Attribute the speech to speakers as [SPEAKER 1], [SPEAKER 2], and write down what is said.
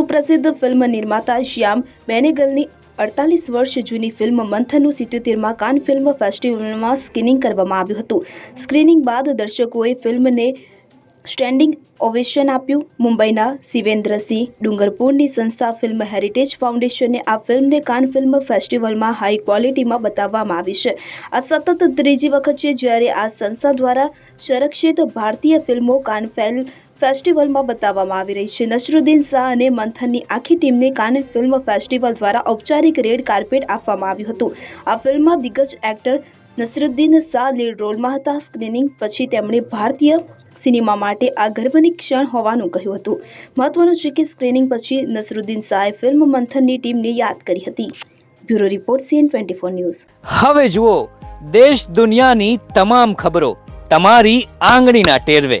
[SPEAKER 1] સુપ્રસિદ્ધ ફિલ્મ નિર્માતા શ્યામ બેનેગલની અડતાલીસ વર્ષ જૂની ફિલ્મ મંથનનું સિત્યોતેરમાં કાન ફિલ્મ ફેસ્ટિવલમાં સ્ક્રીનિંગ કરવામાં આવ્યું હતું. સ્ક્રીનિંગ બાદ દર્શકોએ ફિલ્મને સ્ટેન્ડિંગ ઓવેશન આપ્યું. મુંબઈના શિવેન્દ્રસિંહ ડુંગરપુરની સંસ્થા ફિલ્મ હેરિટેજ ફાઉન્ડેશને આ ફિલ્મને કાન ફિલ્મ ફેસ્ટિવલમાં હાઈ ક્વોલિટીમાં બતાવવામાં આવી છે. આ સતત ત્રીજી વખત છે જ્યારે આ સંસ્થા દ્વારા સંરક્ષિત ભારતીય ફિલ્મો કાન ફિલ્મ ફેસ્ટિવલમાં બતાવવામાં આવી રહી છે. નસરુદ્દીન શાહ અને મંથનની આખી ટીમને કાન ફિલ્મ ફેસ્ટિવલ દ્વારા ઔપચારિક રેડ કાર્પેટ આપવામાં આવ્યું હતું. આ ફિલ્મમાં દિગ્ગજ એક્ટર નસરુદ્દીન શાહ લીડ રોલમાં હતા. સ્ક્રીનિંગ પછી તેમણે ભારતીય સિનેમા માટે આ ગર્વની ક્ષણ હોવાનું કહ્યું હતું. મહત્વનું છે કે સ્ક્રીનિંગ પછી નસરુદ્દીન શાહે ફિલ્મ મંથનની ટીમને યાદ કરી હતી. Bureau report CN twenty four news.
[SPEAKER 2] હવે જુઓ, દેશ દુનિયાની તમામ ખબરો તમારી આંગળીના ટેરવે.